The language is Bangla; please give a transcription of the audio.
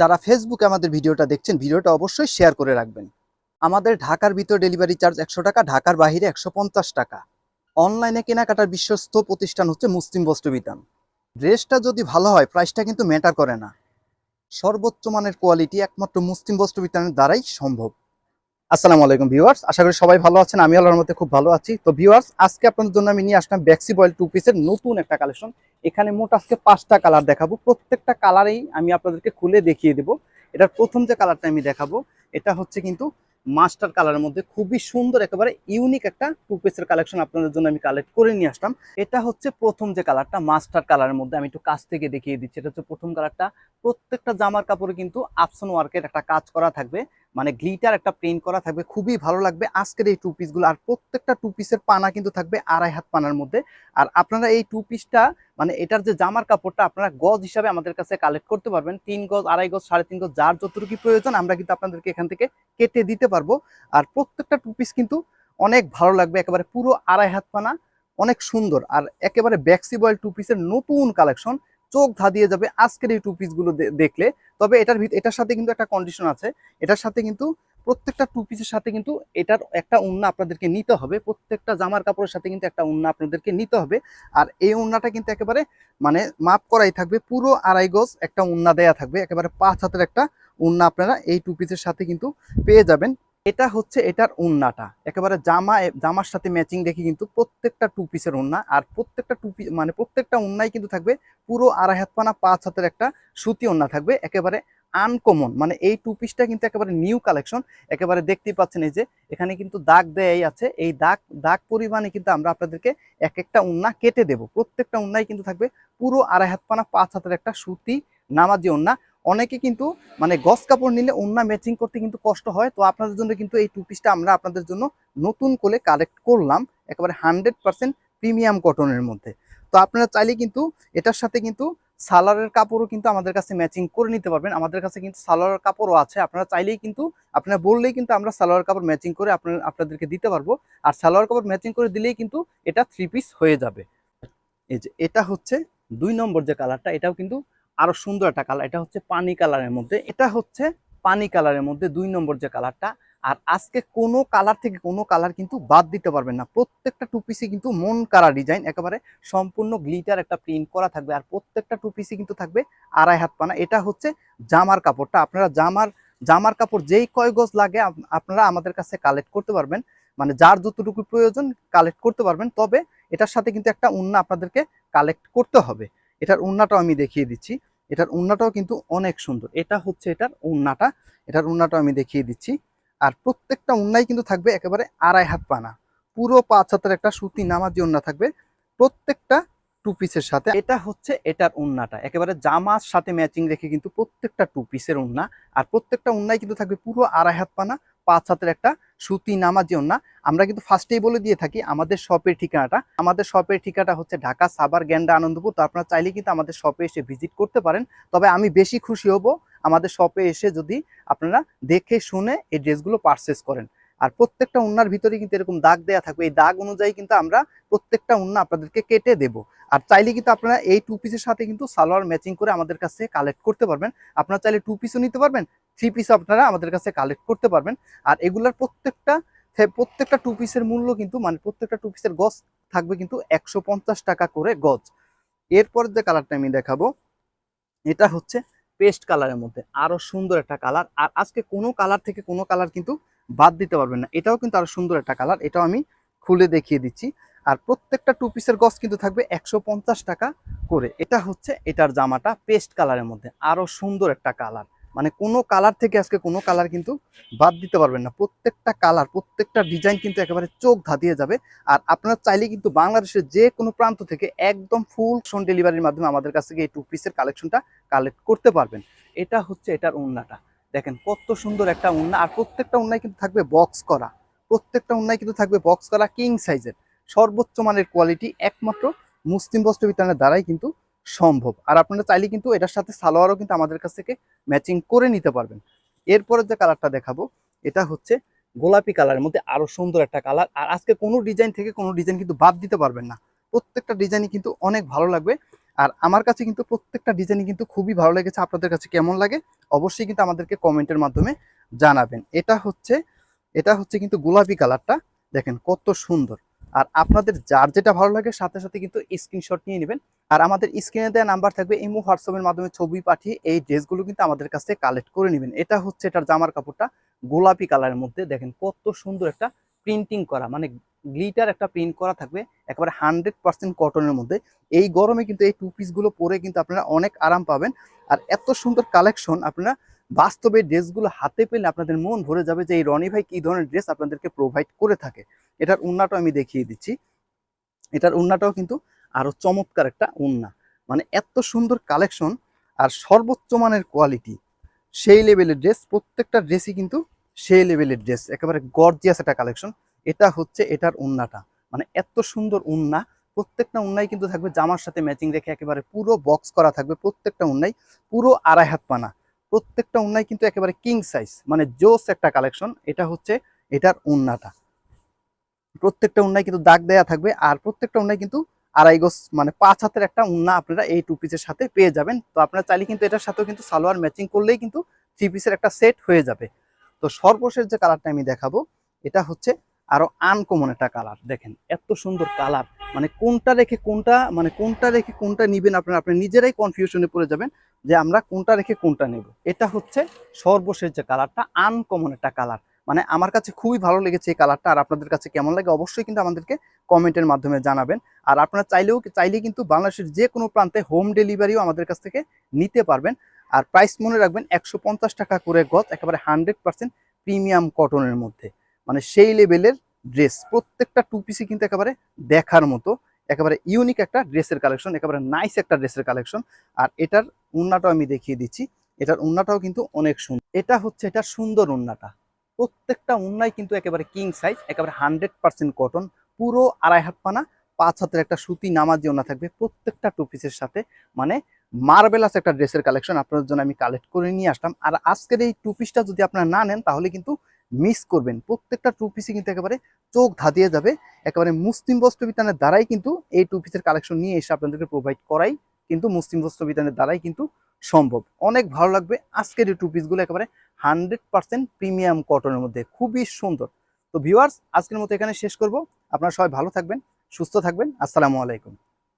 যারা ফেসবুকে আমাদের ভিডিওটা দেখছেন, ভিডিওটা অবশ্যই শেয়ার করে রাখবেন। আমাদের ঢাকার ভিতর ডেলিভারি চার্জ একশো টাকা, ঢাকার বাহিরে একশো পঞ্চাশ টাকা। অনলাইনে কেনাকাটার বিশ্বস্ত প্রতিষ্ঠান হচ্ছে মুসলিম বস্ত্রবিতান ড্রেসটা যদি ভালো হয় প্রাইসটা কিন্তু ম্যাটার করে না। সর্বোচ্চ মানের কোয়ালিটি একমাত্র মুসলিম বস্ত্রবিতানের দ্বারাই সম্ভব। আসসালামু আলাইকুম ভিউয়ার্স, আশা করি সবাই ভালো আছেন, আমি আল্লাহর মধ্যে খুব ভালো আছি। তো ভিউয়ার্স, আজকে আপনাদের জন্য আমি নিয়ে আসলাম ব্যাক্সি বয়েল টু পিসের নতুন একটা কালেকশন এখানে মোট আজকে পাঁচটা কালার দেখাবো। প্রত্যেকটা কালারেই আমি আপনাদেরকে খুলে দেখিয়ে দেবো। এটার প্রথম যে কালারটা আমি দেখাবো, এটা হচ্ছে কিন্তু মাস্টার কালারের মধ্যে খুবই সুন্দর, একেবারে ইউনিক একটা টু পিসের কালেকশন আপনাদের জন্য আমি কালেক্ট করে নিয়ে আসলাম। এটা হচ্ছে প্রথম যে কালারটা মাস্টার কালারের মধ্যে, আমি একটু কাছ থেকে দেখিয়ে দিচ্ছি। এটা হচ্ছে প্রথম কালারটা প্রত্যেকটা জামার কাপড়ে কিন্তু আপসন ওয়ার্কের একটা কাজ করা থাকবে। মানে গ্লিটার একটা প্রিন্ট করা থাকবে, খুবই ভালো লাগবে আজকের এই টু পিসগুলো আর প্রত্যেকটা টু পিসের পানা কিন্তু থাকবে আড়াই হাত পানার মধ্যে। আর আপনারা এই টু পিসটা মানে এটার যে জামার কাপড়টা, আপনারা গজ হিসাবে আমাদের কাছে কালেক্ট করতে পারবেন। তিন গজ, আড়াই গজ, সাড়ে তিন গজ, যার যতটুকু প্রয়োজন আমরা কিন্তু আপনাদেরকে এখান থেকে কেটে দিতে পারব। আর প্রত্যেকটা টু পিস কিন্তু অনেক ভালো লাগবে, একেবারে পুরো আড়াই হাত পানা, অনেক সুন্দর। আর একেবারে ব্যাক্সি বয়েল টু পিসের নতুন কালেকশন চোখ ধাঁধিয়ে যাবে আজকের এই টু পিসগুলো দেখলে। তবে এটার এটার সাথে কিন্তু একটা কন্ডিশন আছে। এটার সাথে কিন্তু প্রত্যেকটা টু পিসের সাথে কিন্তু এটার একটা উন্না আপনাদেরকে নিতে হবে। প্রত্যেকটা জামার কাপড়ের সাথে কিন্তু একটা উন্না আপনাদেরকে নিতে হবে। আর এই উন্নাটা কিন্তু একেবারে মানে মাপ করাই থাকবে। পুরো আড়াই গজ একটা উন্না দেয়া থাকবে। একেবারে পাঁচ হাতের একটা উন্না আপনারা এই টু পিসের সাথে কিন্তু পেয়ে যাবেন। এটা হচ্ছে এটার উন্নাটা। একেবারে জামা, জামার সাথে ম্যাচিং রেখে কিন্তু প্রত্যেকটা টু পিসের উন্না। আর প্রত্যেকটা টু পিস মানে প্রত্যেকটা উন্নাই কিন্তু থাকবে পুরো আড়াই হাত পানা, পাঁচ হাতের একটা সুতি ওন্না থাকবে। একেবারে আনকমন মানে এই টু পিসটা কিন্তু একেবারে নিউ কালেকশন একেবারে দেখতেই পাচ্ছেন এই যে, এখানে কিন্তু দাগ দেয়াই আছে। এই দাগ দাগ পরিমাণে কিন্তু আমরা আপনাদেরকে এক একটা উন্না কেটে দেব। প্রত্যেকটা উন্নাই কিন্তু থাকবে পুরো আড়াই হাত পানা, পাঁচ হাতের একটা সুতি নামাজি ওন্না অনেকে কিন্তু মানে গস কাপড় নিলে ওন্না ম্যাচিং করতে কিন্তু কষ্ট হয়। তো আপনাদের জন্য কিন্তু এই টু পিসটা আমরা আপনাদের জন্য নতুন করে কালেক্ট করলাম, একেবারে হান্ড্রেড পার্সেন্ট প্রিমিয়াম কটনের মধ্যে। তো আপনারা চাইলে কিন্তু এটার সাথে কিন্তু সালোয়ারের কাপড়ও কিন্তু আমাদের কাছে ম্যাচিং করে নিতে পারবেন। আমাদের কাছে কিন্তু সালোয়ার কাপড়ও আছে। আপনারা চাইলেই কিন্তু, আপনারা বললেই কিন্তু আমরা সালোয়ার কাপড় ম্যাচিং করে আপনার, আপনাদেরকে দিতে পারব। আর সালোয়ার কাপড় ম্যাচিং করে দিলেই কিন্তু এটা থ্রি পিস হয়ে যাবে। এই যে, এটা হচ্ছে দুই নম্বর যে কালারটা এটাও কিন্তু আরও সুন্দর একটা কালার এটা হচ্ছে পানি কালারের মধ্যে। এটা হচ্ছে পানি কালারের মধ্যে, দুই নম্বর যে কালারটা আর আজকে কোনো কালার থেকে কোনো কালার কিন্তু বাদ দিতে পারবেন না। প্রত্যেকটা টু পিসে কিন্তু মন কারা ডিজাইন একেবারে সম্পূর্ণ গ্লিটার একটা প্রিন্ট করা থাকবে। আর প্রত্যেকটা টু পিসে কিন্তু থাকবে আড়াই হাত পানা। এটা হচ্ছে জামার কাপড়টা। আপনারা জামার জামার কাপড় যেই কয় গজ লাগে আপনারা আমাদের কাছে কালেক্ট করতে পারবেন। মানে যার যতটুকু প্রয়োজন কালেক্ট করতে পারবেন। তবে এটার সাথে কিন্তু একটা উন্না আপনাদেরকে কালেক্ট করতে হবে। এটার উন্নাটাও আমি দেখিয়ে দিচ্ছি। এটার উন্নাটাও কিন্তু অনেক সুন্দর। এটা হচ্ছে এটার উন্নাটা। এটার উন্নাটাও আমি দেখিয়ে দিচ্ছি। আর প্রত্যেকটা উন্নাই কিন্তু থাকবে একেবারে আড়াই হাত পানা। পুরো পাঁচ হাতের একটা সুতি নামাজি উন্না থাকবে প্রত্যেকটা টু পিসের সাথে। এটা হচ্ছে এটার উন্নাটা। একেবারে জামার সাথে ম্যাচিং রেখে কিন্তু প্রত্যেকটা টু পিসের উন্না। আর প্রত্যেকটা উন্নাই কিন্তু থাকবে পুরো আড়াই হাত পানা। পাঁচ হাতের একটা সুতি নামাজি উন্না আমরা কিন্তু ফার্স্টেই বলে দিয়ে থাকি আমাদের শপের ঠিকানাটা। আমাদের শপের ঠিকানাটা হচ্ছে ঢাকা সাবার গ্যান্ডা, আনন্দপুর। তো আপনারা চাইলে কিন্তু আমাদের শপে এসে ভিজিট করতে পারেন। তবে আমি বেশি খুশি হব আমাদের শপে এসে যদি আপনারা দেখে, শুনে এই ড্রেসগুলো পারচেস করেন। আর প্রত্যেকটা উন্নার ভিতরে কিন্তু এরকম দাগ দেয়া থাকবে। এই দাগ অনুযায়ী কিন্তু আমরা প্রত্যেকটা উন্না আপনাদেরকে কেটে দেব। আর চাইলে কিন্তু আপনারা এই টু পিসের সাথে কিন্তু সালোয়ার ম্যাচিং করে আমাদের কাছে কালেক্ট করতে পারবেন। আপনারা চাইলে টু পিসও নিতে পারবেন থ্রি পিস আপনারা আমাদের কাছে কালেক্ট করতে পারবেন। আর এগুলার প্রত্যেকটা প্রত্যেকটা টু পিসের মূল্য কিন্তু মানে প্রত্যেকটা টু পিসের গজ থাকবে কিন্তু একশো পঞ্চাশ টাকা করে গজ এরপর যে কালারটা আমি দেখাবো, এটা হচ্ছে পেস্ট কালারের মধ্যে। আরও সুন্দর একটা কালার আর আজকে কোনো কালার থেকে কোনো কালার কিন্তু বাদ দিতে পারবেন না। এটাও কিন্তু আরও সুন্দর একটা কালার এটাও আমি খুলে দেখিয়ে দিচ্ছি। আর প্রত্যেকটা টু পিসের গজ কিন্তু থাকবে একশো পঞ্চাশ টাকা করে। এটা হচ্ছে এটার জামাটা পেস্ট কালারের মধ্যে। আরও সুন্দর একটা কালার মানে কোনো কালার থেকে আজকে কোনো কালার কিন্তু বাদ দিতে পারবেন না। প্রত্যেকটা কালার প্রত্যেকটা ডিজাইন কিন্তু একেবারে চোখ ধাঁধিয়ে যাবে। আর আপনারা চাইলে কিন্তু বাংলাদেশের যে কোনো প্রান্ত থেকে একদম ফুল শোন ডেলিভারির মাধ্যমে আমাদের কাছ থেকে এই টু পিসের কালেকশনটা কালেক্ট করতে পারবেন। এটা হচ্ছে এটার উন্নাটা দেখেন কত সুন্দর একটা উন্না আর প্রত্যেকটা উন্নায় কিন্তু থাকবে বক্স করা। প্রত্যেকটা উন্নায় কিন্তু থাকবে বক্স করা কিং সাইজের সর্বোচ্চ মানের কোয়ালিটি একমাত্র মুসলিম বস্ত্র বিতানের দ্বারাই কিন্তু সম্ভব। আর আপনারা চাইলে কিন্তু এটার সাথে সালোয়ারও কিন্তু আমাদের কাছ থেকে ম্যাচিং করে নিতে পারবেন। এরপরে যে কালারটা দেখাবো, এটা হচ্ছে গোলাপি কালারের মধ্যে আরও সুন্দর একটা কালার আর আজকে কোনো ডিজাইন থেকে কোনো ডিজাইন কিন্তু বাদ দিতে পারবেন না। প্রত্যেকটা ডিজাইনই কিন্তু অনেক ভালো লাগবে। আর আমার কাছে কিন্তু প্রত্যেকটা ডিজাইনই কিন্তু খুবই ভালো লেগেছে। আপনাদের কাছে কেমন লাগে অবশ্যই কিন্তু আমাদেরকে কমেন্টের মাধ্যমে জানাবেন। এটা হচ্ছে এটা হচ্ছে কিন্তু গোলাপি কালারটা দেখেন কত সুন্দর। আর আপনাদের যার যেটা ভালো লাগে সাথে সাথে কিন্তু স্ক্রিনশট নিয়ে নেবেন। আর আমাদের স্ক্রিনে দেওয়া নাম্বার থাকবে ইমো হোয়াটসঅ্যাপের মাধ্যমে ছবি পাঠিয়ে এই ড্রেসগুলো কিন্তু আমাদের কাছ থেকে কালেক্ট করে নেবেন। এটা হচ্ছে এটার জামার কাপড়টা গোলাপি কালারের মধ্যে। দেখেন কত সুন্দর একটা প্রিন্টিং করা মানে গ্লিটার একটা প্রিন্ট করা থাকবে, একেবারে হান্ড্রেড পার্সেন্ট কটনের মধ্যে। এই গরমে কিন্তু এই টু পিসগুলো পরে কিন্তু আপনারা অনেক আরাম পাবেন। আর এত সুন্দর কালেকশন আপনারা বাস্তবে ড্রেসগুলো হাতে পেলে আপনাদের মন ভরে যাবে যে এই রনি ভাই কি ধরনের ড্রেস আপনাদেরকে প্রোভাইড করে থাকে। এটার উন্নাটাও আমি দেখিয়ে দিচ্ছি। এটার উন্নাটাও কিন্তু আরও চমৎকার একটা উন্না। মানে এত সুন্দর কালেকশন আর সর্বোচ্চ মানের কোয়ালিটি সেই লেভেলের ড্রেস প্রত্যেকটা ড্রেসই কিন্তু সেই লেভেলের ড্রেস একেবারে গর্জিয়াস একটা কালেকশন এটা হচ্ছে এটার উন্নাটা। মানে এত সুন্দর উন্না। প্রত্যেকটা উন্নাই কিন্তু থাকবে জামার সাথে ম্যাচিং রেখে একেবারে পুরো বক্স করা থাকবে। প্রত্যেকটা উন্নাই পুরো আড়াই হাত পানা। প্রত্যেকটা উন্নাই কিন্তু একেবারে কিং সাইজ মানে জোস একটা কালেকশন এটা হচ্ছে এটার উন্নাটা। প্রত্যেকটা উন্নায় কিন্তু দাগ দেয়া থাকবে, আর প্রত্যেকটা উন্নায় কিন্তু আড়াই গোস মানে পাঁচ হাতের একটা উন্না আপনারা এই টু পিসের সাথে পেয়ে যাবেন। তো আপনারা চাইলে কিন্তু এটার সাথেও কিন্তু সালোয়ার ম্যাচিং করলেই কিন্তু থ্রি পিসের একটা সেট হয়ে যাবে। তো সর্বশেষ যে কালারটা আমি দেখাবো, এটা হচ্ছে আরও আনকমন একটা কালার দেখেন, এত সুন্দর কালার মানে কোনটা রেখে কোনটা মানে কোনটা রেখে কোনটা নিবেন আপনারা, আপনি নিজেরাই কনফিউশনে পড়ে যাবেন। যে আমরা কোনটা রেখে কোনটা নেব। এটা হচ্ছে সর্বশেষ যে কালারটা আনকমন একটা কালার মানে আমার কাছে খুবই ভালো লেগেছে এই কালারটা আর আপনাদের কাছে কেমন লাগে অবশ্যই কিন্তু আমাদেরকে কমেন্টের মাধ্যমে জানাবেন। আর আপনারা চাইলেও চাইলে কিন্তু বাংলাদেশের যে কোনো প্রান্তে হোম ডেলিভারিও আমাদের কাছ থেকে নিতে পারবেন। আর প্রাইস মনে রাখবেন একশো পঞ্চাশ টাকা করে গজ, একেবারে হান্ড্রেড পার্সেন্ট প্রিমিয়াম কটনের মধ্যে। মানে সেই লেভেলের ড্রেস প্রত্যেকটা টু পিসই কিন্তু একেবারে দেখার মতো। একেবারে ইউনিক একটা ড্রেসের কালেকশন একেবারে নাইস একটা ড্রেসের কালেকশন আর এটার উন্নাটাও আমি দেখিয়ে দিচ্ছি। এটার উন্নাটাও কিন্তু অনেক সুন্দর এটা হচ্ছে এটার সুন্দর উন্নাটা। প্রত্যেকটা উন্নাই কিন্তু একেবারে কিং সাইজ একেবারে হান্ড্রেড পার্সেন্ট কটন পুরো আড়াই হাত পানা, পাঁচ হাতের একটা সুতি নামাজি ওনা থাকবে প্রত্যেকটা টু পিসের সাথে। মানে মার্বেলাস একটা ড্রেসের কালেকশন আপনাদের জন্য আমি কালেক্ট করে নিয়ে আসলাম। আর আজকের এই টু পিসটা যদি আপনারা না নেন, তাহলে কিন্তু মিস করবেন। প্রত্যেকটা টু পিসই কিন্তু একেবারে চোখ ধাঁধিয়ে যাবে। একেবারে মুসলিম বস্ত্র বিতানের দ্বারাই কিন্তু এই টু পিসের কালেকশন নিয়ে এসে আপনাদেরকে প্রোভাইড করাই কিন্তু মুসলিম বস্ত্র বিতানের দ্বারাই কিন্তু সম্ভব। অনেক ভালো লাগবে। আজকের এই টু পিসগুলো একেবারে হান্ড্রেড পার্সেন্ট প্রিমিয়াম কটনের মধ্যে। খুবই সুন্দর। তো ভিউয়ার্স আজকের মতো এখানে শেষ করব। আপনারা সবাই ভালো থাকবেন, সুস্থ থাকবেন। আসসালামু আলাইকুম।